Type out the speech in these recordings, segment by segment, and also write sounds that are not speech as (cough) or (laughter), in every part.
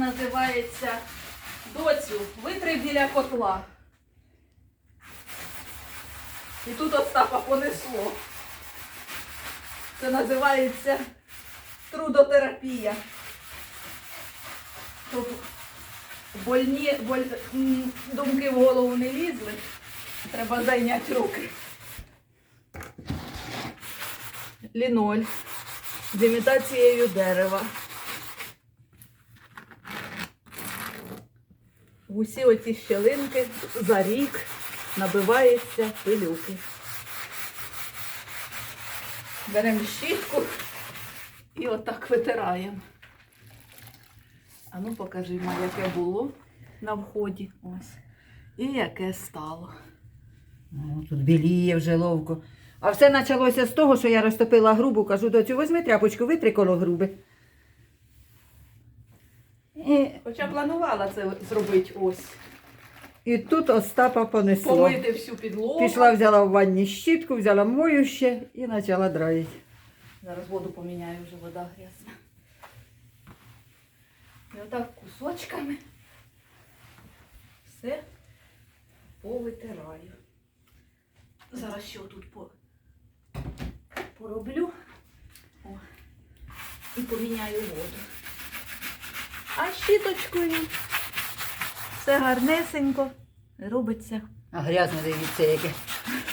називається доцю, витри біля котла. І тут Остапа понесло. Це називається трудотерапія. Щоб больні, боль, думки в голову не лізли. Треба зайняти руки. Ліноль з імітацією дерева. Усі оці щелинки за рік набиваються пилюки. Беремо щітку і отак витираємо. А ну покажи, яке було на вході. Ось. І яке стало. Ну, тут біліє вже ловко. А все почалося з того, що я розтопила грубу, кажу, доцю, візьми тряпочку, витри коло груби. І, Хоча планувала це зробити ось. і тут Остапа понесло. Помити всю підлогу. Пішла, взяла в ванні щітку, взяла мою ще і почала драїти. Зараз воду поміняю, вже вода грязна. І отак кусочками все повитираю. Зараз що тут по... пороблю. О. І поміняю воду. А щіточкою все гарнесенько робиться. А грязно дивіться яке.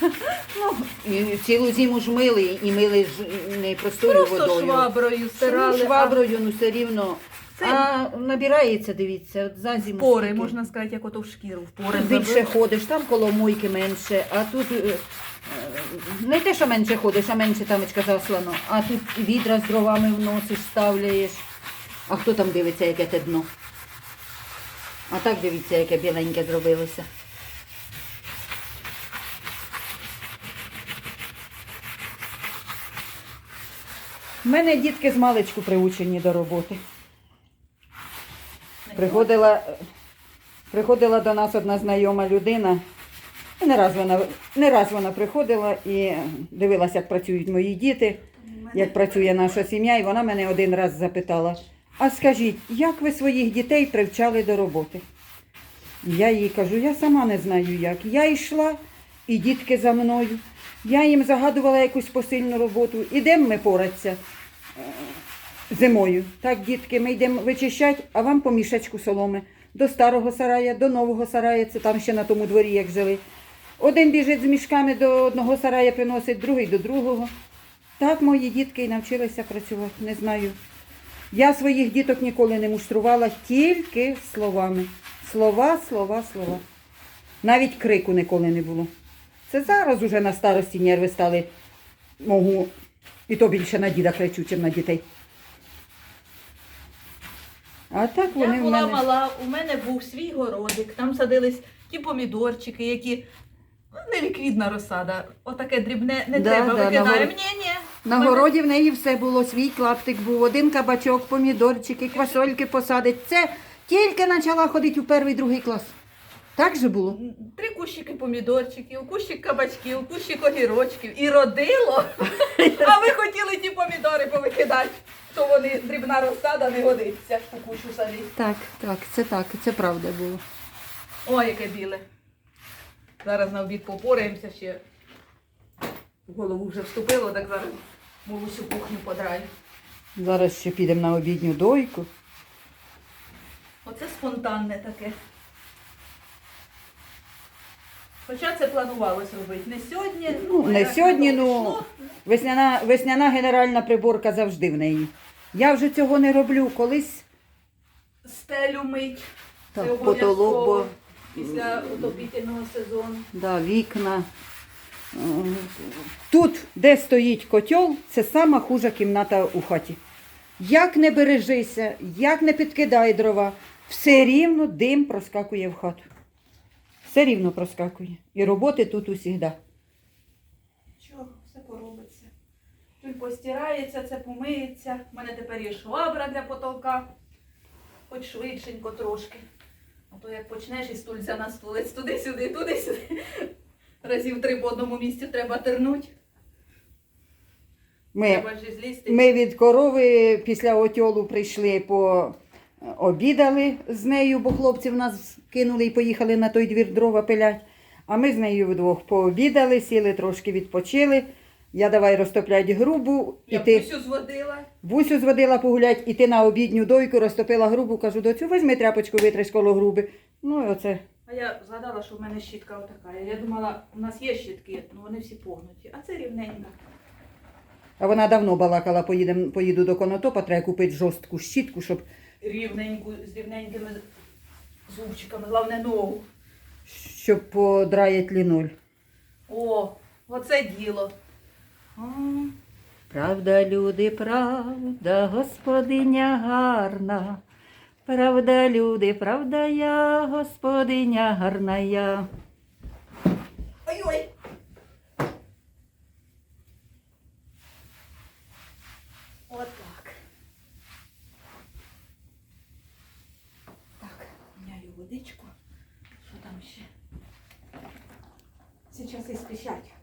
(laughs) Ну, і цілу зиму ж мили, і мили ж не простою Просто водою. шваброю стирали. Ну, шваброю, ну все рівно. Це- А набирається, дивіться, от за зиму. Пори, скільки. можна сказати, як ото в шкіру. В пори Тут більше ходиш, там коло мойки менше, а тут е, е, не те, що менше ходиш, а менше тамочка заслано. А тут відра з дровами вносиш, ставляєш. А хто там дивиться, яке те дно? А так дивіться, яке біленьке зробилося. У мене дітки з маличку приучені до роботи. Приходила, приходила до нас одна знайома людина. І Не раз, вона, не раз вона приходила і дивилася, як працюють мої діти, як працює наша сім'я, і вона мене один раз запитала: а скажіть, як ви своїх дітей привчали до роботи? Я їй кажу, я сама не знаю як. Я йшла, і дітки за мною. Я їм загадувала якусь посильну роботу. Ідемо ми поратися зимою. Так, дітки, ми йдемо вичищати, а вам по мішечку соломи. До старого сарая, до нового сарая, це там ще на тому дворі, як жили. Один біжить з мішками до одного сарая приносить, другий до другого. Так мої дітки і навчилися працювати, не знаю. Я своїх діток ніколи не муштрувала, тільки словами. Слова, слова, слова. Навіть крику ніколи не було. Це зараз уже на старості нерви стали можу, і то більше на діда кричу, чим на дітей. А так вони Я в була мене. мала, у мене був свій городик, там садились ті помідорчики, які ну, не ліквідна розсада, отаке дрібне не Да, треба да, на викидаємо. горо- Ні, ні. На городі в неї все було, свій клаптик був, один кабачок, помідорчики, квасольки посадить. Це тільки почала ходити у перший, другий клас. Так же було? Три кущики помідорчиків, кущик кабачків, кущик огірочків. І родило. А ви хотіли ті помідори повикидати, то вони дрібна розсада не годиться у кущу садити. Так, так, це так, це правда було. Ой, яке біле. Зараз на обід попораємося ще. В голову вже вступило, так зараз можу всю кухню подраю. Зараз ще підемо на обідню дойку. Оце спонтанне таке. Хоча це планувалось робити. Не сьогодні. Ну, а не сьогодні, ну весняна, весняна генеральна приборка завжди в неї. Я вже цього не роблю. Колись Стелю мить. Так, це потолок, бо- після отопітельного сезону. да, вікна. Тут, де стоїть котел, це сама хужа кімната у хаті. Як не бережися, як не підкидай дрова, все рівно дим проскакує в хату. Все рівно проскакує. І роботи тут усігда. Чого, все поробиться. Тут постирається, це помиється. У мене тепер є швабра для потолка. Хоч швидшенько трошки. А то як почнеш із стульця на стулець туди-сюди, туди-сюди. Разів три по одному місцю треба тернуть. Ми Треба ж злізти. Ми від корови після отьолу прийшли по обідали з нею, бо хлопці в нас кинули і поїхали на той двір дрова пилять. А ми з нею вдвох пообідали, сіли трошки відпочили. Я давай розтоплять грубу, і Я ти Пусю зводила. Бусю зводила погулять, і ти на обідню дойку розтопила грубу, кажу, доцю, візьми тряпочку, витриш коло груби. Ну і оце. А я згадала, що в мене щітка отака. Я думала, у нас є щітки, ну вони всі погнуті. А це рівненька. А вона давно балакала, поїдем, поїду до конотопа, треба купити жорстку щітку, щоб, Рівненьку, з рівненькими зубчиками, головне ногу. щоб подраять ліноль. О, оце діло. А, Правда, люди, правда, господиня гарна. Правда, люди, правда я, господиня гарна я. Ой-ой! Отак. Так, міняю водичку. Що там ще? Сейчас і спішать.